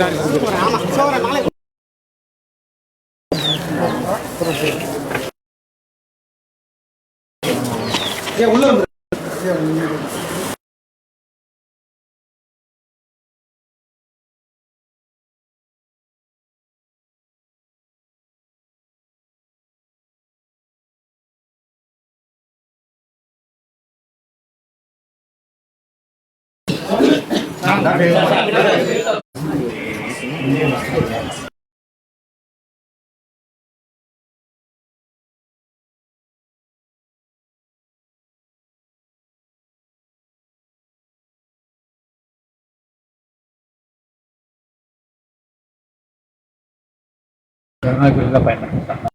Yes. కర్ణాగిరిలో పైన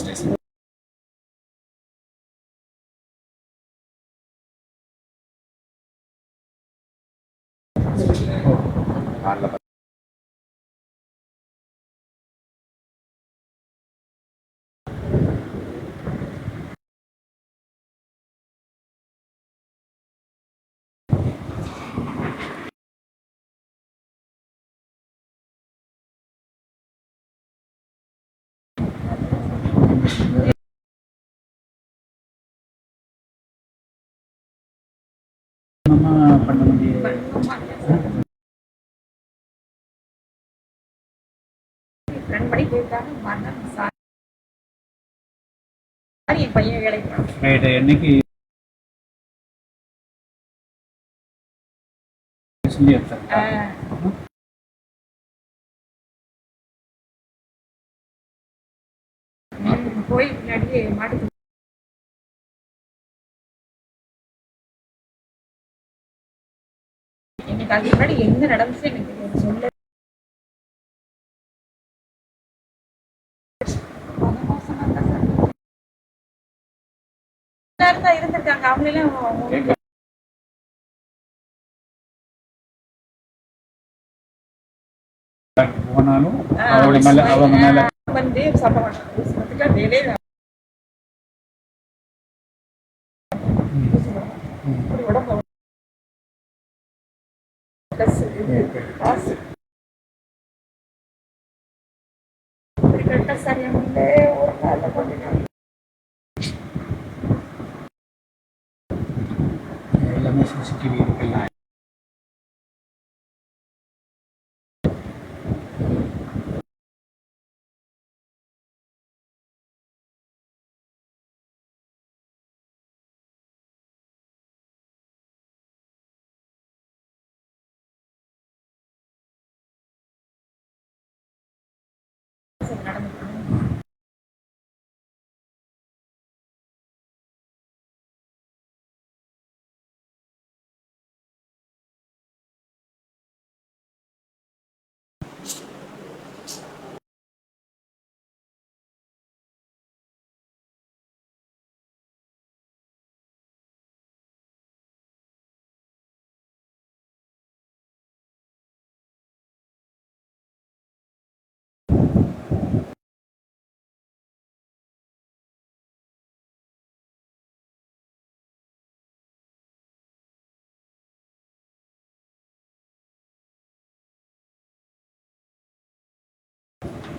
நானும் station நம்ம பண்ண முடியாது ரெண்டு மணிக்கு போயிட்டாங்க மறுநாள் சாரி. என் எனக்கு அதுக்கு முன்னாடி என்ன நடந்துச்சு எனக்கு. சொல்ல இருந்திருக்காங்க. அவங்களெல்லாம் அவங்க- போனாலும் அவளோட மேல அவங்க மேல வந்து சாப்பிட மாட்டாங்க ஊசி வேலையே Tá é Assim.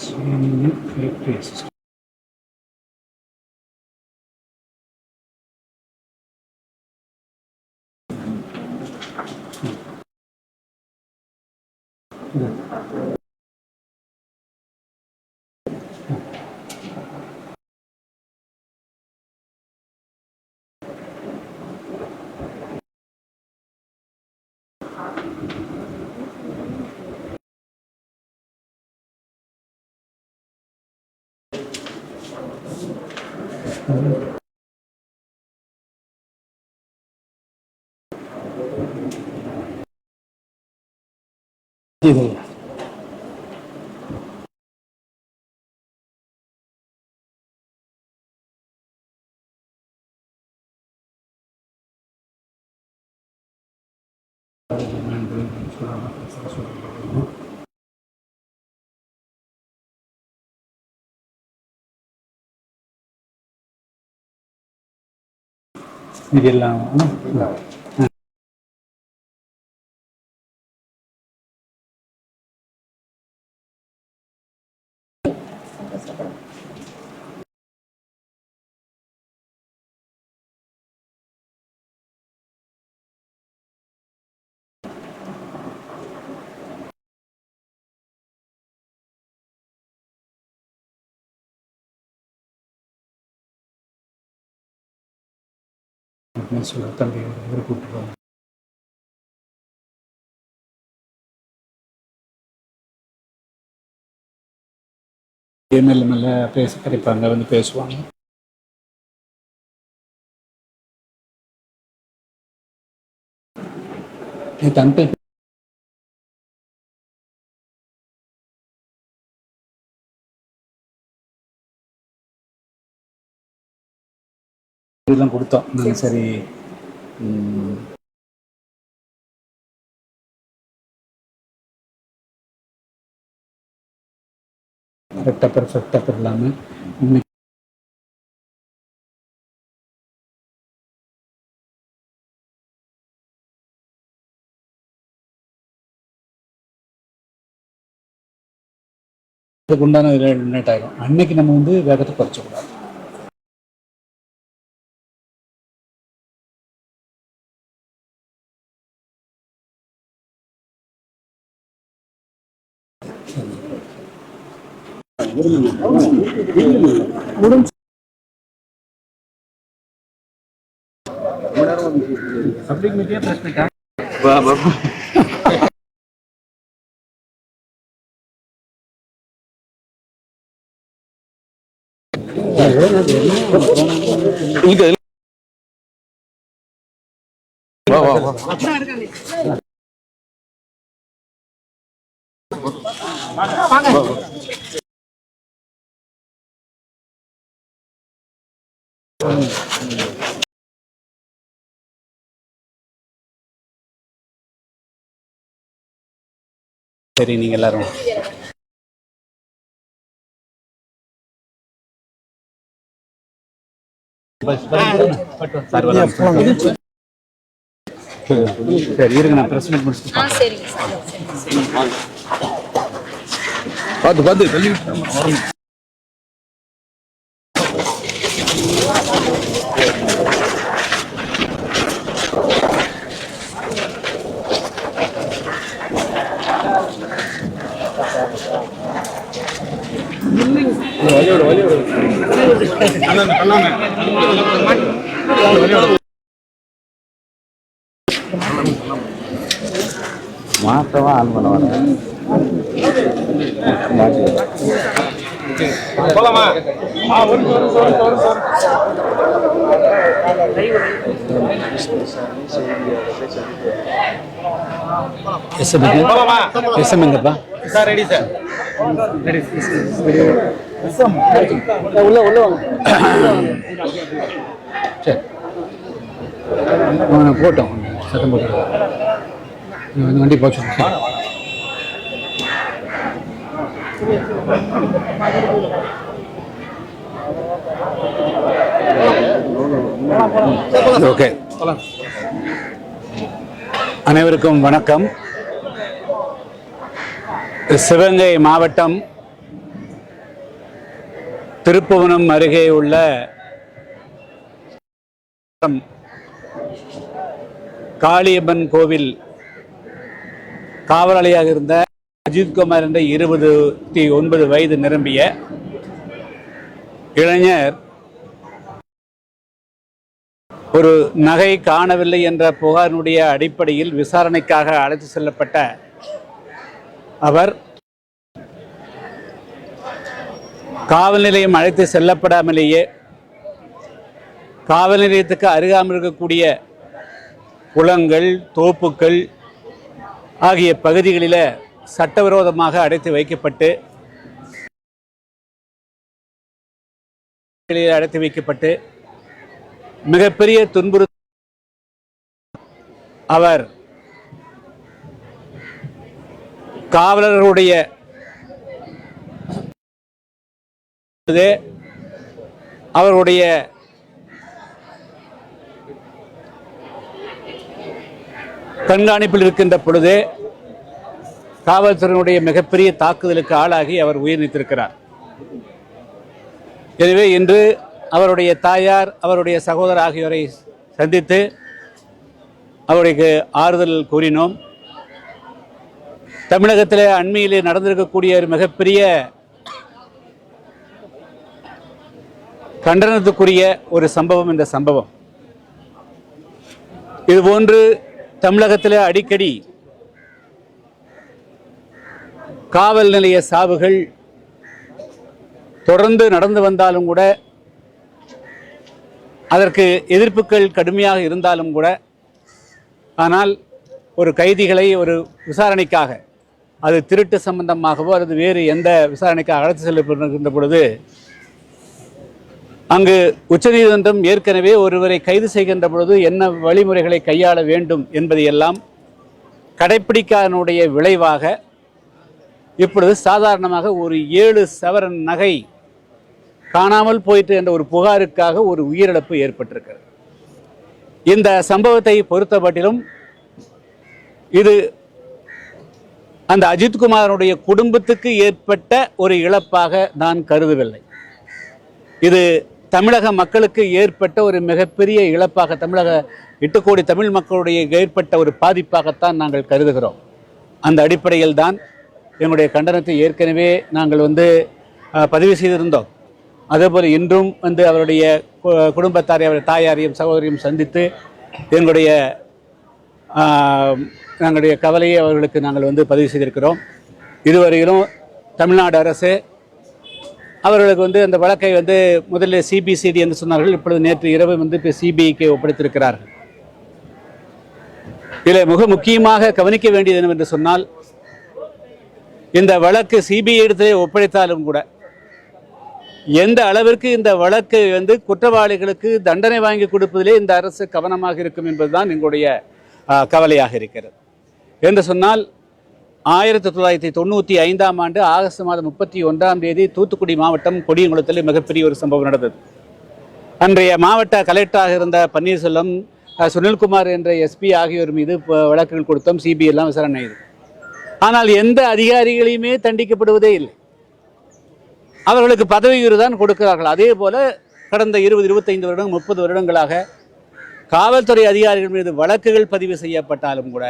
Yes. Mm-hmm. 十分です。Thank you. இது அப்படின்னு சொல்ல தம்பி ஒரு கூப்பிட்டு மெல்ல மெல்ல பேச கிடைப்பாங்க வந்து பேசுவாங்க. நேற்று அங்கிள் இதெல்லாம் கொடுத்தோம். சரி. கரெக்டாக பெர்ஃபெக்டாக இல்லாமல் இன்னைக்கு அதுக்கு உண்டான லேட் ஆகிடும் அன்னைக்கு நம்ம வந்து வேகத்தை குறைச்சக்கூடாது पब्लिक में क्या प्रश्न वाह बाबू ఇంకా சரி நீங்க எல்லாரும். சார் இருங்க நான் பிரஸ் மீட் முடிச்சுட்டு ஆ சரிங்க சார் சரி பார்த்து பார்த்து தள்ளி விட்டு. மாசமா ஆன் பண்ண வரேன் போலாமா? சார் ரெடி உள்ள உள்ள சரி போட்டோம். சத்தம் போட்டு இந்த வண்டி போச்சு ஓகே அனைவருக்கும் வணக்கம். சிவகங்கை மாவட்டம் திருப்புவனம் அருகே உள்ள காளியம்மன் கோவில் காவலாளியாக இருந்த அஜித்குமார் என்ற இருபத்தி ஒன்பது வயது நிரம்பிய இளைஞர் ஒரு நகை காணவில்லை என்ற புகாரினுடைய அடிப்படையில் விசாரணைக்காக அழைத்து செல்லப்பட்ட அவர் காவல் நிலையம் அழைத்து செல்லப்படாமலேயே காவல் நிலையத்துக்கு அருகாமல் இருக்கக்கூடிய குளங்கள் தோப்புக்கள் ஆகிய பகுதிகளில் சட்டவிரோதமாக அடைத்து வைக்கப்பட்டு அடைத்து வைக்கப்பட்டு மிகப்பெரிய துன்புறு அவர் காவலர்களுடைய அவருடைய கண்காணிப்பில் இருக்கின்ற பொழுது காவல்துறையினுடைய மிகப்பெரிய தாக்குதலுக்கு ஆளாகி அவர் உயிர் நீத்திருக்கிறார் எனவே இன்று அவருடைய தாயார் அவருடைய சகோதரர் ஆகியோரை சந்தித்து அவருக்கு ஆறுதல் கூறினோம். தமிழகத்தில் அண்மையிலே நடந்திருக்கக்கூடிய ஒரு மிகப்பெரிய கண்டனத்துக்குரிய ஒரு சம்பவம் இந்த சம்பவம். இதுபோன்று தமிழகத்தில் அடிக்கடி காவல் நிலைய சாவுகள் தொடர்ந்து நடந்து வந்தாலும் கூட அதற்கு எதிர்ப்புகள் கடுமையாக இருந்தாலும் கூட ஆனால் ஒரு கைதிகளை ஒரு விசாரணைக்காக அது திருட்டு சம்பந்தமாகவோ அல்லது வேறு எந்த விசாரணைக்காக அழைத்து செல்லப்படுகின்ற பொழுது அங்கு உச்சநீதிமன்றம் ஏற்கனவே ஒருவரை கைது செய்கின்ற பொழுது என்ன வழிமுறைகளை கையாள வேண்டும் என்பதையெல்லாம் கடைப்பிடிக்காதனுடைய விளைவாக இப்பொழுது சாதாரணமாக ஒரு ஏழு சவரன் நகை காணாமல் போயிட்டு என்ற ஒரு புகாருக்காக ஒரு உயிரிழப்பு ஏற்பட்டிருக்கிறது. இந்த சம்பவத்தை பொறுத்தமட்டிலும் இது அந்த அஜித்குமாரனுடைய குடும்பத்துக்கு ஏற்பட்ட ஒரு இழப்பாக நான் கருதவில்லை. இது தமிழக மக்களுக்கு ஏற்பட்ட ஒரு மிகப்பெரிய இழப்பாக தமிழக எட்டு கோடி தமிழ் மக்களுடைய ஏற்பட்ட ஒரு பாதிப்பாகத்தான் நாங்கள் கருதுகிறோம். அந்த அடிப்படையில் தான் எங்களுடைய கண்டனத்தை ஏற்கனவே நாங்கள் வந்து பதிவு செய்திருந்தோம். அதேபோல் இன்றும் வந்து அவருடைய கு- குடும்பத்தாரை அவருடைய தாயாரையும் சகோதரியும் சந்தித்து எங்களுடைய எங்களுடைய கவலையை அவர்களுக்கு நாங்கள் வந்து பதிவு செய்திருக்கிறோம். இதுவரையிலும் தமிழ்நாடு அரசு அவர்களுக்கு வந்து அந்த வழக்கை வந்து முதல்ல சிபிசிடி என்று சொன்னார்கள். இப்பொழுது நேற்று இரவு வந்து இப்போ சிபிஐக்கு ஒப்படைத்திருக்கிறார்கள். இதில் மிக முக்கியமாக கவனிக்க வேண்டியது என்னவென்று சொன்னால் இந்த வழக்கு சிபிஐ இடத்திலே ஒப்படைத்தாலும் கூட எந்த அளவிற்கு இந்த வழக்கு வந்து குற்றவாளிகளுக்கு தண்டனை வாங்கி கொடுப்பதிலே இந்த அரசு கவனமாக இருக்கும் என்பதுதான் எங்களுடைய கவலையாக இருக்கிறது. என்று சொன்னால் ஆயிரத்தி தொள்ளாயிரத்தி தொண்ணூற்றி ஐந்தாம் ஆண்டு ஆகஸ்ட் மாதம் முப்பத்தி ஒன்றாம் தேதி தூத்துக்குடி மாவட்டம் கொடியங்குளத்தில் மிகப்பெரிய ஒரு சம்பவம் நடந்தது. அன்றைய மாவட்ட கலெக்டராக இருந்த பன்னீர்செல்வம் சுனில்குமார் என்ற எஸ்பி ஆகியோர் மீது வழக்குகள் கொடுத்தோம் சிபிஐ எல்லாம் விசாரணை இது ஆனால் எந்த அதிகாரிகளையுமே தண்டிக்கப்படுவதே இல்லை. அவர்களுக்கு பதவி தான் கொடுக்கிறார்கள். அதே போல கடந்த இருபது இருபத்தைந்து வருடம் முப்பது வருடங்களாக காவல்துறை அதிகாரிகள் மீது வழக்குகள் பதிவு செய்யப்பட்டாலும் கூட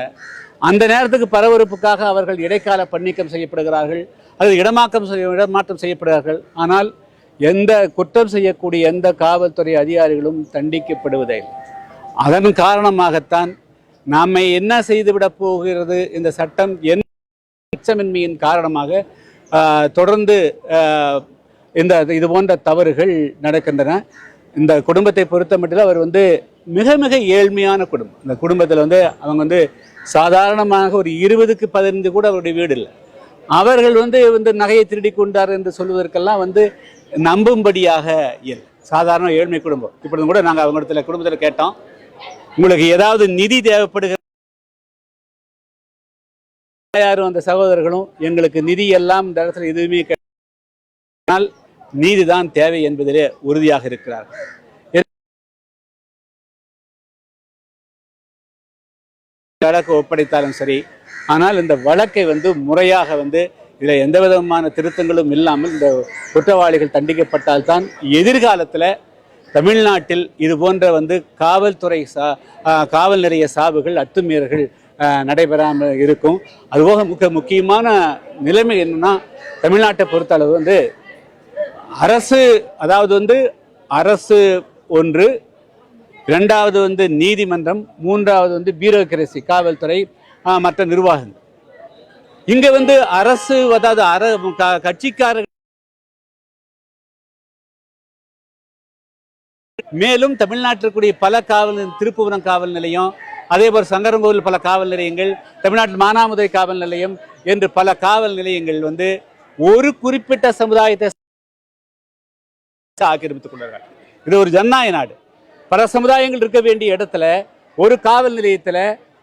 அந்த நேரத்துக்கு பரபரப்புக்காக அவர்கள் இடைக்கால பணிக்கம் செய்யப்படுகிறார்கள். அல்லது இடமாக்கம் செய்ய இடமாற்றம் செய்யப்படுகிறார்கள். ஆனால் எந்த குற்றம் செய்யக்கூடிய எந்த காவல்துறை அதிகாரிகளும் தண்டிக்கப்படுவதே அதன் காரணமாகத்தான் நாமை என்ன செய்துவிடப் போகிறது? இந்த சட்டம் என் மிச்சமின்மையின் காரணமாக தொடர்ந்து இந்த இது போன்ற தவறுகள் நடக்கின்றன. இந்த குடும்பத்தை பொறுத்த மட்டும் அவர் வந்து மிக மிக ஏழ்மையான குடும்பம். இந்த குடும்பத்தில் வந்து அவங்க வந்து சாதாரணமாக ஒரு இருபதுக்கு பதினைந்து கூட அவருடைய வீடு இல்லை. அவர்கள் வந்து வந்து நகையை திருடி கொண்டார் என்று சொல்வதற்கெல்லாம் வந்து நம்பும்படியாக இல்லை. சாதாரண ஏழ்மை குடும்பம். இப்படி கூட நாங்கள் அவங்க இடத்துல குடும்பத்தில் கேட்டோம். உங்களுக்கு ஏதாவது நிதி தேவைப்படுகிற யாரும் அந்த சகோதரர்களும் எங்களுக்கு நிதி எல்லாம் இந்த இடத்துல எதுவுமே கிடையாது. ஆனால் நீதிதான் தேவை என்பதிலே உறுதியாக இருக்கிறார்கள் வழக்கு ஒப்படைத்தாலும் சரி ஆனால் இந்த வழக்கை வந்து முறையாக வந்து இதில் எந்த விதமான திருத்தங்களும் இல்லாமல் இந்த குற்றவாளிகள் தண்டிக்கப்பட்டால்தான் எதிர்காலத்தில் தமிழ்நாட்டில் இது போன்ற வந்து காவல்துறை சா காவல் நிறைய சாவுகள் அத்துமீறல்கள் நடைபெறாமல் இருக்கும். அதுபோக மிக முக்கியமான நிலைமை என்னன்னா தமிழ்நாட்டை பொறுத்தளவு வந்து அரசு அதாவது வந்து அரசு ஒன்று இரண்டாவது வந்து நீதிமன்றம் மூன்றாவது வந்து பியூரோக்ரசி காவல்துறை மற்ற நிர்வாகங்கள். இங்க வந்து அரசு அதாவது அர கட்சிக்காரர்கள் மேலும் தமிழ்நாட்டிற்குரிய பல காவல் திருப்புவனம் காவல் நிலையம் அதே போல் சங்கரங்கோவில் பல காவல் நிலையங்கள் தமிழ்நாட்டில் மானாமுதை காவல் நிலையம் என்று பல காவல் நிலையங்கள் வந்து ஒரு குறிப்பிட்ட சமுதாயத்தை ஆக்கிரமித்துக் கொண்டார்கள். இது ஒரு ஜனநாயக நாடு. பல சமுதாயங்கள் இருக்க வேண்டிய இடத்துல ஒரு காவல் நிலையத்தில்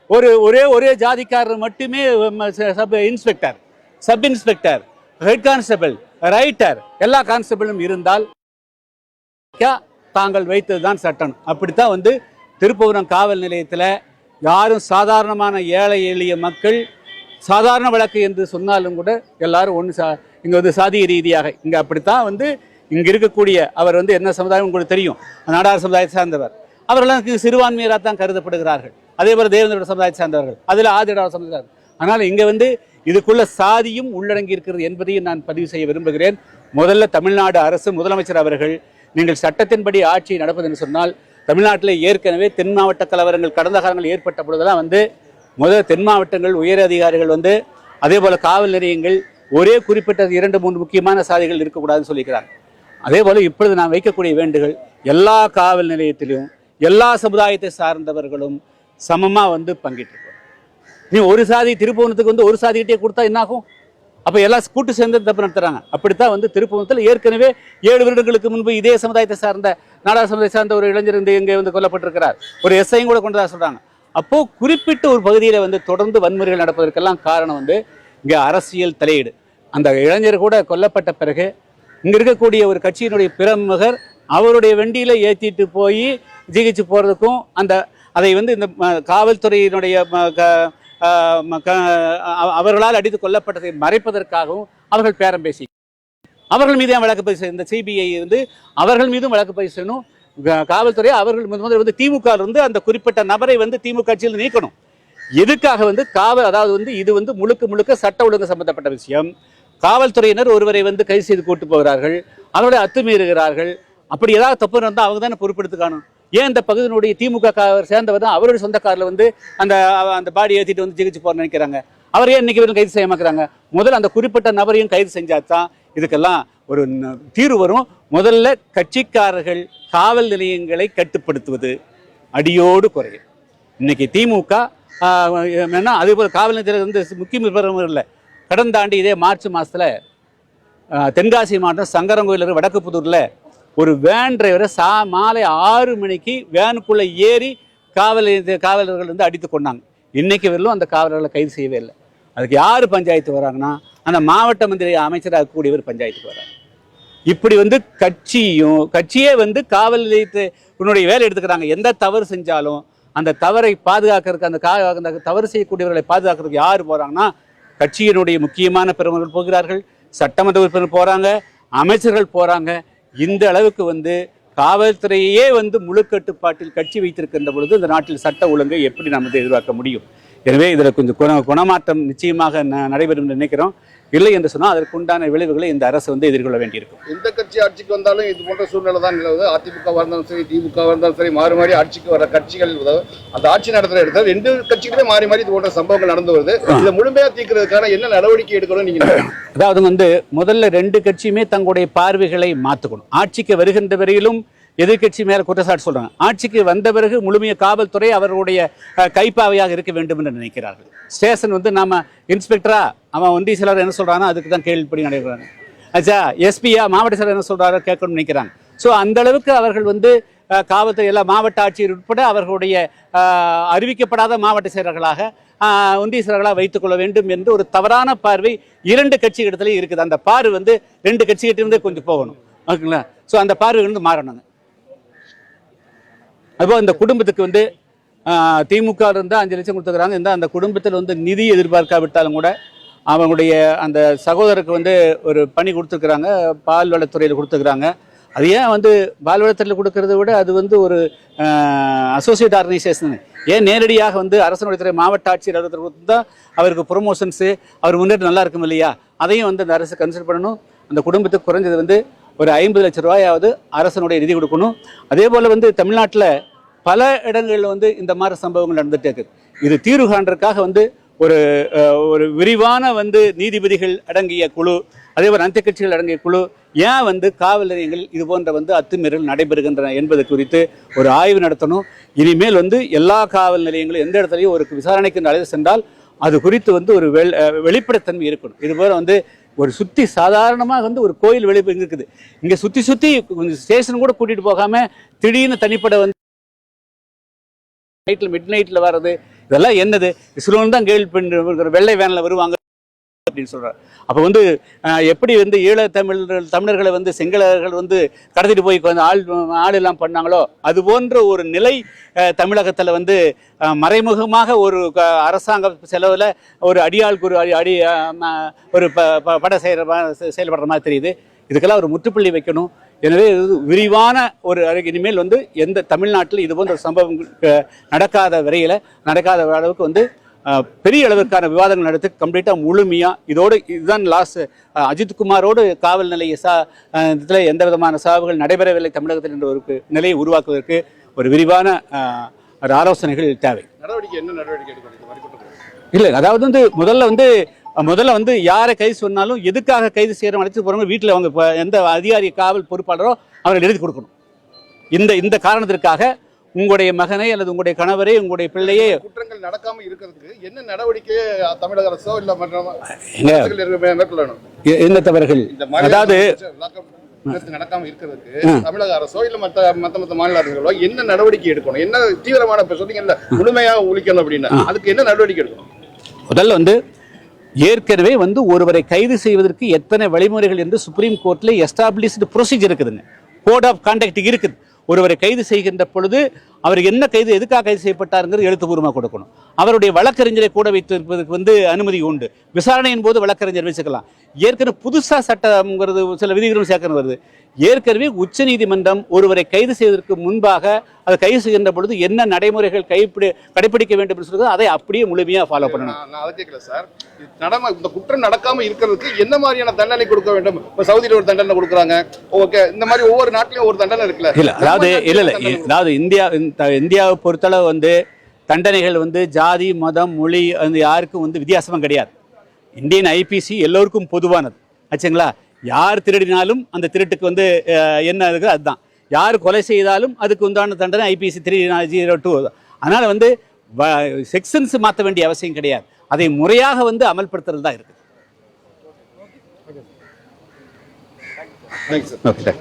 ஒரு ஒரே ஒரே ஜாதிக்காரர் மட்டுமே sub inspector sub inspector head constable writer எல்லா கான்ஸ்டபிளும் இருந்தால் தாங்கள் தாங்கள் வைத்ததுதான் சட்டம். அப்படித்தான் வந்து திருப்பூரம் காவல் நிலையத்தில் யாரும் சாதாரணமான ஏழை எளிய மக்கள் சாதாரண வழக்கு என்று சொன்னாலும் கூட எல்லாரும் ஒன்று சா இங்கே வந்து சாதிய ரீதியாக. இங்கே அப்படித்தான் வந்து இங்கே இருக்கக்கூடிய அவர் வந்து என்ன சமுதாயம் உங்களுக்கு தெரியும்? நாடார் சமுதாயத்தை சார்ந்தவர். அவர்களெல்லாம் சிறுபான்மையராக தான் கருதப்படுகிறார்கள். அதே போல் தேவேந்திர சமுதாயத்தை சார்ந்தவர்கள். அதில் ஆதிடார் சமுதாயம். ஆனால் இங்கே வந்து இதுக்குள்ள சாதியும் உள்ளடங்கி இருக்கிறது என்பதையும் நான் பதிவு செய்ய விரும்புகிறேன். முதல்ல தமிழ்நாடு அரசு முதலமைச்சர் அவர்கள் நீங்கள் சட்டத்தின்படி ஆட்சி நடப்பது என்று சொன்னால் தமிழ்நாட்டில் ஏற்கனவே தென் மாவட்ட கலவரங்கள் கடந்த காலங்கள் ஏற்பட்ட பொழுதெல்லாம் வந்து முதல் தென் மாவட்டங்கள் உயர் அதிகாரிகள் வந்து அதே போல காவல் நிலையங்கள் ஒரே குறிப்பிட்ட இரண்டு மூன்று முக்கியமான சாதிகள் இருக்கக்கூடாதுன்னு சொல்லிக்கிறாங்க. அதே போல இப்பொழுது நான் வைக்கக்கூடிய வேண்டுகள் எல்லா காவல் நிலையத்திலும் எல்லா சமுதாயத்தை சார்ந்தவர்களும் சமமா வந்து பங்கிட்டு நீ ஒரு சாதி திருப்புவனத்துக்கு வந்து ஒரு சாதிகிட்டே கொடுத்தா என்னாகும்? அப்போ எல்லாம் கூட்டு சேர்ந்து தப்பு நடத்துறாங்க. அப்படித்தான் வந்து திருப்புவனத்தில் ஏற்கனவே ஏழு வருடங்களுக்கு முன்பு இதே சமுதாயத்தை சார்ந்த நாடார் சமுதாயத்தை சார்ந்த ஒரு இளைஞர் இந்த இங்கே வந்து கொல்லப்பட்டிருக்கிறார். ஒரு எஸ்ஐயும் கூட கொண்டதாக சொல்கிறாங்க அப்போ குறிப்பிட்ட ஒரு பகுதியில் வந்து தொடர்ந்து வன்முறைகள் நடப்பதற்கெல்லாம் காரணம் வந்து இங்கே அரசியல் தலையீடு. அந்த இளைஞர் கூட கொல்லப்பட்ட பிறகு இங்கே இருக்கக்கூடிய ஒரு கட்சியினுடைய பிரமுகர் அவருடைய வண்டியில் ஏற்றிட்டு போய் ஜிகிச்சு போகிறதுக்கும் அந்த அதை வந்து இந்த காவல்துறையினுடைய க- ம, க- அவர்களால் அடித்து கொல்லப்பட்டதை மறைப்பதற்காகவும் அவர்கள் பேரம் பேசி அவர்கள் மீது வழக்கு பதிவு செய்ய- இந்த சிபிஐ இருந்து அவர்கள் மீதும் வழக்கு பதிவு செய்யணும். காவல்துறை அவர்கள் முத- முதல்ல வந்து திமுக இருந்து அந்த குறிப்பிட்ட நபரை வந்து திமுக கட்சியில் நீக்கணும். எதுக்காக வந்து காவல் அதாவது வந்து இது வந்து முழுக்க முழுக்க சட்ட ஒழுங்கு சம்பந்தப்பட்ட விஷயம். காவல்துறையினர் ஒருவரை வந்து கைது செய்து கூட்டு போகிறார்கள். அவர்களை அத்துமீறுகிறார்கள். அப்படி ஏதாவது தப்பு நடந்தால் அவங்க தானே பொறுப்பெடுத்து காணும் ஏன் இந்த பகுதியினுடைய திமுக சேர்ந்தவர் தான் அவருடைய சொந்த காரில் வந்து அந்த அந்த பாடி ஏற்றிட்டு வந்து ஜிகிச்சு போறேன்னு நினைக்கிறாங்க. அவர் ஏன் இன்னைக்கு கைது செய்ய மாக்கிறாங்க முதல்ல அந்த குறிப்பிட்ட நபரையும் கைது செஞ்சாதான் இதுக்கெல்லாம் ஒரு தீர்வு வரும். முதல்ல கட்சிக்காரர்கள் காவல் நிலையங்களை கட்டுப்படுத்துவது அடியோடு குறையும். இன்னைக்கு திமுக ஆஹ், என்ன அதே போல் காவல் நிலையத்தில் வந்து முக்கிய பிரமுகர் இல்லை. கடந்த ஆண்டு இதே மார்ச் மாதத்தில் தென்காசி மாவட்டம் சங்கரங்கோயில் வடக்கு புதூரில் ஒரு வேன் டிரைவரை சா மாலை ஆறு மணிக்கு வேனுக்குள்ளே ஏறி காவல் காவலர்கள் வந்து அடித்து கொண்டாங்க. இன்றைக்கு வரலும் அந்த காவலர்களை கைது செய்யவே இல்லை. அதுக்கு யார் பஞ்சாயத்து வராங்கன்னா அந்த மாவட்ட மந்திரி அமைச்சராக கூடியவர் பஞ்சாயத்துக்கு வர்றார். இப்படி வந்து கட்சியும் கட்சியே வந்து காவல் நிலையத்தை உன்னுடைய வேலை எடுத்துக்கிறாங்க. எந்த தவறு செஞ்சாலும் அந்த தவறை பாதுகாக்கிறதுக்கு அந்த கா அந்த தவறு செய்யக்கூடியவர்களை பாதுகாக்கிறதுக்கு யார் போகிறாங்கன்னா கட்சியினுடைய முக்கியமான பெருமர்கள் போகிறார்கள் சட்டமன்ற உறுப்பினர் போகிறாங்க அமைச்சர்கள் போகிறாங்க இந்த அளவுக்கு வந்து காவல்துறையே வந்து முழு கட்டுப்பாட்டில் கட்சி வைத்திருக்கின்ற பொழுது இந்த நாட்டில் சட்ட ஒழுங்கை எப்படி நாம் வந்து எதிர்பார்க்க முடியும்? எனவே இதில் கொஞ்சம் குண குணமாற்றம் நிச்சயமாக நடைபெறும் நினைக்கிறோம். இல்லை என்று சொன்னால் அதற்கு உண்டான விளைவுகளை இந்த அரசு வந்து எதிர்கொள்ள வேண்டியிருக்கும். எந்த கட்சி ஆட்சிக்கு வந்தாலும் இது போன்ற சூழ்நிலை தான் நிலவுது. அதிமுக இருந்தாலும் சரி திமுக இருந்தாலும் சரி மாறி மாறி ஆட்சிக்கு வர கட்சிகள் அந்த ஆட்சி நடத்துற இடத்துல ரெண்டு கட்சிகளுமே மாறி மாறி இது போன்ற சம்பவங்கள் நடந்து வருது. இதை முழுமையா தீர்க்கிறதுக்கான என்ன நடவடிக்கை எடுக்கணும் நீங்க நினைக்கிறீங்க? அதாவது வந்து முதல்ல ரெண்டு கட்சியுமே தங்களுடைய பார்வைகளை மாற்றுக்கணும் ஆட்சிக்கு வருகின்ற வரையிலும் எதிர்க்கட்சி மேல குற்றச்சாட்டு சொல்றாங்க. ஆட்சிக்கு வந்த பிறகு முழுமைய காவல்துறை அவர்களுடைய கைப்பாவையாக இருக்க வேண்டும் என்று நினைக்கிறார்கள். ஸ்டேஷன் வந்து நாம இன்ஸ்பெக்டரா அவன் ஒன்றிய செயலர் என்ன சொல்கிறானோ அதுக்கு தான் கேள்விப்படி நடைபெறாங்க ஆச்சா எஸ்பியா மாவட்ட செயலர் என்ன சொல்கிறாரோ கேட்கணும்னு நினைக்கிறாங்க. ஸோ அந்த அளவுக்கு அவர்கள் வந்து காவல்துறை எல்லாம் மாவட்ட ஆட்சியர் உட்பட அவர்களுடைய அறிவிக்கப்படாத மாவட்ட செயலர்களாக ஒன்றிய செயலர்களாக வைத்துக் கொள்ள வேண்டும் என்று ஒரு தவறான பார்வை இரண்டு கட்சிகளிடத்துலையும் இருக்குது. அந்த பார்வை வந்து ரெண்டு கட்சிகிட்டிருந்தே கொஞ்சம் போகணும். ஓகேங்களா? ஸோ அந்த பார்வை வந்து மாறணுங்க அதுபோல் இந்த குடும்பத்துக்கு வந்து திமுக இருந்தால் அஞ்சு லட்சம் கொடுத்துக்கிறாங்க இந்த அந்த குடும்பத்தில் வந்து நிதி எதிர்பார்க்காவிட்டாலும் கூட அவங்களுடைய அந்த சகோதரருக்கு வந்து ஒரு பணி கொடுத்துருக்குறாங்க பால் வளத்துறையில் கொடுத்துருக்குறாங்க. அது ஏன் வந்து பால் வளத்துறையில் கொடுக்கறத விட அது வந்து ஒரு அசோசியேட் ஆர்கனைசேஷன் ஏன் நேரடியாக வந்து அரசனுடைய துறை மாவட்ட ஆட்சியர் அலுவலகத்தில் கொடுத்தா அவருக்கு ப்ரொமோஷன்ஸு அவர் முன்னேற்றம் நல்லா இருக்கும் இல்லையா? அதையும் வந்து அந்த அரசு கன்சிடர் பண்ணணும். அந்த குடும்பத்துக்கு குறைஞ்சது வந்து ஒரு ஐம்பது லட்ச ரூபாயாவது அரசனுடைய நிதி கொடுக்கணும். அதே போல் வந்து தமிழ்நாட்டில் பல இடங்களில் வந்து இந்த மாதிரி சம்பவங்கள் நடந்துகிட்டே இருக்குது இது தீர்வு காண்றதுக்காக வந்து ஒரு ஒரு விரிவான வந்து நீதிபதிகள் அடங்கிய குழு அதே போல் அனைத்து கட்சிகள் அடங்கிய குழு ஏன் வந்து காவல் நிலையங்களில் இது போன்ற வந்து அத்துமீறல் நடைபெறுகின்றன என்பது குறித்து ஒரு ஆய்வு நடத்தணும். இனிமேல் வந்து எல்லா காவல் நிலையங்களும் எந்த இடத்துலையும் ஒரு விசாரணைக்கு அழைத்து சென்றால் அது குறித்து வந்து ஒரு வெள் வெளிப்படைத்தன்மை இருக்கணும். இது போல வந்து ஒரு சுற்றி சாதாரணமாக வந்து ஒரு கோயில் வெளிப்பு இங்கே இருக்குது. இங்கே சுற்றி சுற்றி கொஞ்சம் ஸ்டேஷன் கூட கூட்டிகிட்டு போகாமல் திடீர்னு தனிப்பட வந்து நைட்டில் மிட் நைட்டில் வர்றது இதெல்லாம் என்னது? இஸ்ரோன்னு தான் கேள்வி பண்ணி வெள்ளை வேனில் வருவாங்க அப்படின்னு சொல்கிறார் அப்போ வந்து எப்படி வந்து ஈழ தமிழர்கள் தமிழர்களை வந்து சிங்களர்கள் வந்து கடத்திட்டு போய் வந்து ஆள் ஆள் எல்லாம் பண்ணாங்களோ அது போன்ற ஒரு நிலை தமிழகத்தில் வந்து மறைமுகமாக ஒரு க- அரசாங்க செலவில் ஒரு அடியாள் குரு அடி அடி ஒரு ப ப- பட செய்கிற செயல்படுற மாதிரி தெரியுது. இதுக்கெல்லாம் ஒரு முற்றுப்புள்ளி வைக்கணும். எனவே இது விரிவான ஒரு இனிமேல் வந்து எந்த தமிழ்நாட்டில் இது போன்ற அஹ், நடக்காத வரையில் நடக்காத அளவுக்கு வந்து பெரிய அளவிற்கான விவாதங்கள் நடத்தி கம்ப்ளீட்டாக முழுமையாக இதோடு இதுதான் லாஸ்ட் அஜித் குமாரோடு காவல் நிலைய சா இதுல எந்த விதமான சாவுகள் நடைபெறவில்லை தமிழகத்தில் என்ற ஒரு நிலையை உருவாக்குவதற்கு ஒரு விரிவான ஒரு ஆலோசனைகள் தேவை. நடவடிக்கை என்ன நடவடிக்கை எடுக்கணும்? இல்லை அதாவது வந்து முதல்ல வந்து முதல்ல வந்து யாரை கைது சொன்னாலும் எதுக்காக கைது செய்யறோம் அழைத்து போகிறவங்க வீட்டில் அவங்க எந்த அதிகாரி காவல் பொறுப்பாளரோ அவர்கள் எழுதி கொடுக்கணும். இந்த இந்த காரணத்திற்காக உங்களுடைய மகனை அல்லது உங்களுடைய கணவரை உங்களுடைய பிள்ளையை குற்றங்கள் நடக்காம இருக்கிறதுக்கு என்ன நடவடிக்கை தமிழக அரசோ இல்ல என்ன தவறுகள்? அதாவது நடக்காம இருக்கிறதுக்கு தமிழக அரசோ இல்ல மத்த மத்த மத்த மாநில அரசுகளோ என்ன நடவடிக்கை எடுக்கணும்? என்ன தீவிரமான இப்ப சொன்னீங்கல்ல முழுமையா ஒழிக்கணும் அப்படின்னு அதுக்கு என்ன நடவடிக்கை எடுக்கணும்? முதல்ல வந்து ஏற்கனவே வந்து ஒருவரை கைது செய்வதற்கு எத்தனை வழிமுறைகள் என்று சுப்ரீம் கோர்ட்ல எஸ்டாப்ளிஷ்டு ப்ரொசீஜர் இருக்குதுங்க. கோட் ஆஃப் கான்டாக்ட் இருக்குது. ஒருவரை கைது செய்கின்ற பொழுது அவர் என்ன கைது எதுக்காக கைது செய்யப்பட்டாருங்கிறது எழுத்துப்பூர்வமாக கொடுக்கணும். அவருடைய வழக்கறிஞரை கூட வைத்திருப்பதற்கு வந்து அனுமதி உண்டு. விசாரணையின் போது வழக்கறிஞர் வச்சுக்கலாம் ஏற்கனவே புதுசாக சட்டம்ங்கிறது சில விதிகளும் சேர்க்கணும் வருது. ஏற்கனவே உச்சநீதிமன்றம் ஒருவரை கைது செய்வதற்கு முன்பாக அதை கைது செய்கின்ற பொழுது என்ன நடைமுறைகள் கைப்பிடி கடைபிடிக்க வேண்டும் என்று சொல்றது அதை அப்படியே முழுமையாக ஃபாலோ பண்ணணும். அதை கேட்கல சார். நடம இந்த குற்றம் நடக்காம இருக்கிறதுக்கு என்ன மாதிரியான தண்டனை கொடுக்க வேண்டும்? இப்ப சவுதியில ஒரு தண்டனை கொடுக்குறாங்க. ஓகே. இந்த மாதிரி ஒவ்வொரு நாட்டிலயும் ஒரு தண்டனை இருக்குல்ல. இல்ல அதாவது இல்ல இல்ல. அதாவது இந்தியா இந்த இந்தியாவை பொறுத்தளவு வந்து தண்டனைகள் வந்து ஜாதி மதம் மொழி வந்து யாருக்கும் வந்து வித்தியாசமும் கிடையாது. இந்தியன் ஐபிசி எல்லோருக்கும் பொதுவானது. ஆச்சுங்களா? யார் திருடினாலும் அந்த திருட்டுக்கு வந்து என்ன இருக்குது அதுதான். யார் கொலை செய்தாலும் அதுக்கு உண்டான தண்டனை ஐபிசி த்ரீ ஜீரோ டூ அதனால வந்து செக்ஷன்ஸ் மாற்ற வேண்டிய அவசியம் கிடையாது. அதை முறையாக வந்து அமல்படுத்துறது தான் இருக்குது. ஓகே